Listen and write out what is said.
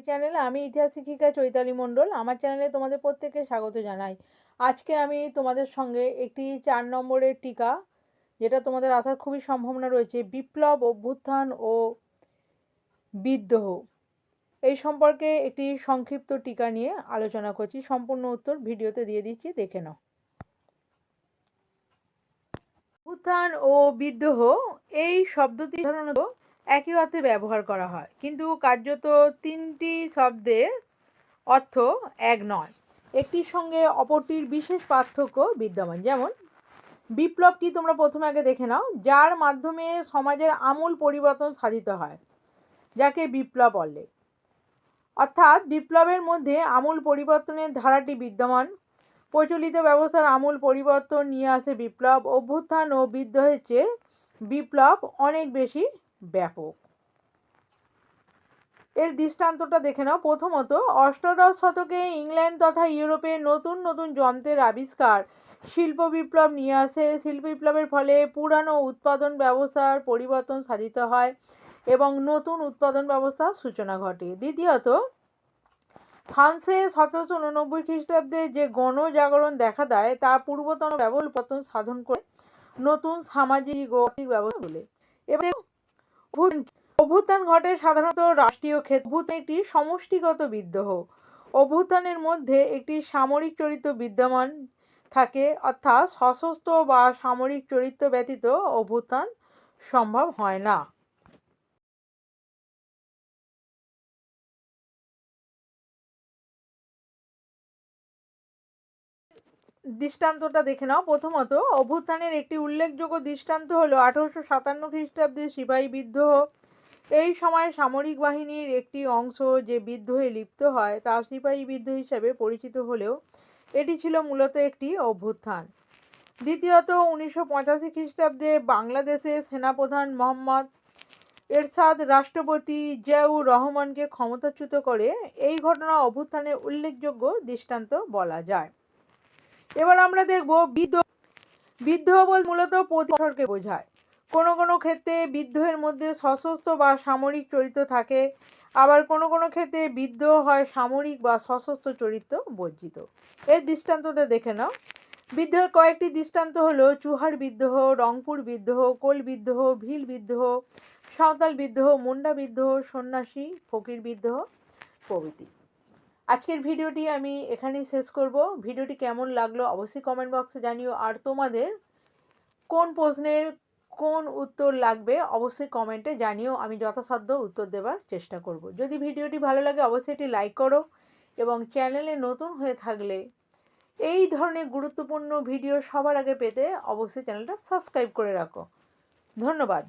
এই চ্যানেলে আমি ইতিহাস শিক্ষিকা চৈতালি মণ্ডল। আমার চ্যানেলে তোমাদের প্রত্যেককে স্বাগত জানাই। আজকে আমি তোমাদের সঙ্গে একটি চার নম্বরের টিকা, যেটা তোমাদের আসার খুবই সম্ভাবনা রয়েছে। বিপ্লব, অভ্যুত্থান ও বিদ্রোহ। এই সম্পর্কে একটি সংক্ষিপ্ত টিকা নিয়ে আলোচনা করছি। সম্পূর্ণ উত্তর ভিডিওতে দিয়ে দিচ্ছি, দেখে নাও। অভ্যুত্থান ও বিদ্রোহ, এই শব্দটি সাধারণত একই অর্থে ব্যবহার করা হয়। কিন্তু কার্যত তিনটি শব্দের অর্থ এক নয়। একটির সঙ্গে অপরটির বিশেষ পার্থক্য বিদ্যমান। যেমন, বিপ্লব কি তোমরা প্রথমে আগে দেখে নাও? যার মাধ্যমে সমাজের আমূল পরিবর্তন সাধিত হয়, যাকে বিপ্লব বলে। অর্থাৎ বিপ্লবের মধ্যে আমূল পরিবর্তনের ধারাটি বিদ্যমান। প্রচলিত ব্যবস্থার আমূল পরিবর্তন নিয়ে আসে বিপ্লব। অভ্যুত্থান ও বিদ্রোহের চেয়ে বিপ্লব অনেক বেশি ব্যাপক। এর দৃষ্টান্তটা দেখে নাও। প্রথমত, অষ্টাদশ শতকে ইংল্যান্ড তথা ইউরোপে নতুন নতুন যন্ত্রের আবিষ্কার। শিল্প বিপ্লব নিয়ে আসে। শিল্প বিপ্লবের ফলে পুরানো উৎপাদন ব্যবস্থার পরিবর্তন সাধিত হয় এবং নতুন উৎপাদন ব্যবস্থার সূচনা ঘটে। দ্বিতীয়ত, ফ্রান্সে সতেরোশো উননব্বই খ্রিস্টাব্দে যে গণজাগরণ দেখা দেয়, তা পূর্বতন ব্যবহার সাধন করে নতুন সামাজিক ও আর্থিক ব্যবস্থা বলে এবার অভ্যুত্থান ঘটে সাধারণত রাষ্ট্রীয় ক্ষেত্রে। একটি সমষ্টিগত বিদ্রোহ। অভ্যুত্থানের মধ্যে একটি সামরিক চরিত্র বিদ্যমান থাকে, অর্থাৎ সশস্ত্র বা সামরিক চরিত্র ব্যতীত অভ্যুত্থান সম্ভব হয় না। দৃষ্টান্তটা দেখে নাও। প্রথমত, অভ্যুত্থানের একটি উল্লেখযোগ্য দৃষ্টান্ত হলো আঠারোশো সাতান্ন খ্রিস্টাব্দে সিপাহী বিদ্রোহ। এই সময় সামরিক বাহিনীর একটি অংশ যে বিদ্রোহে লিপ্ত হয়, তা সিপাহী বিদ্রোহ হিসেবে পরিচিত হলেও এটি ছিল মূলত একটি অভ্যুত্থান। দ্বিতীয়ত, উনিশশো পঁচাশি খ্রিস্টাব্দে বাংলাদেশের সেনাপ্রধান মোহাম্মদ এরশাদ রাষ্ট্রপতি জিয়াউর রহমানকে ক্ষমতাচ্যুত করে, এই ঘটনা অভ্যুত্থানের উল্লেখযোগ্য দৃষ্টান্ত বলা যায়। এবার আমরা দেখব বিদ্রোহ বিদ্রোহ বল মূলত প্রতিশোধকে বোঝায়। কোনো কোনো ক্ষেত্রে বিদ্রোহের মধ্যে সশস্ত্র বা সামরিক চরিত্র থাকে, আবার কোনো কোনো ক্ষেত্রে বিদ্রোহ হয় সামরিক বা সশস্ত্র চরিত্র বর্জিত। এর দৃষ্টান্তটা দেখে নাও। বিদ্রোহের কয়েকটি দৃষ্টান্ত হলো চুহার বিদ্রোহ রংপুর বিদ্রোহ কোল বিদ্রোহ ভিল বিদ্রোহ সাঁওতাল বিদ্রোহ মুন্ডা বিদ্রোহ সন্ন্যাসী, ফকির বিদ্রোহ প্রভৃতি। আজকের ভিডিওটি আমি এখানেই শেষ করব। ভিডিওটি কেমন লাগল অবশ্যই কমেন্ট বক্সে জানিও। আর তোমাদের কোন প্রশ্নের কোন উত্তর লাগবে অবশ্যই কমেন্টে জানিও। আমি যথাসাধ্য উত্তর দেওয়ার চেষ্টা করব। যদি ভিডিওটি ভালো লাগে অবশ্যই এটি লাইক করো এবং চ্যানেলে নতুন হয়ে থাকলে এই ধরনের গুরুত্বপূর্ণ ভিডিও সবার আগে পেতে অবশ্যই চ্যানেলটা সাবস্ক্রাইব করে রাখো। ধন্যবাদ।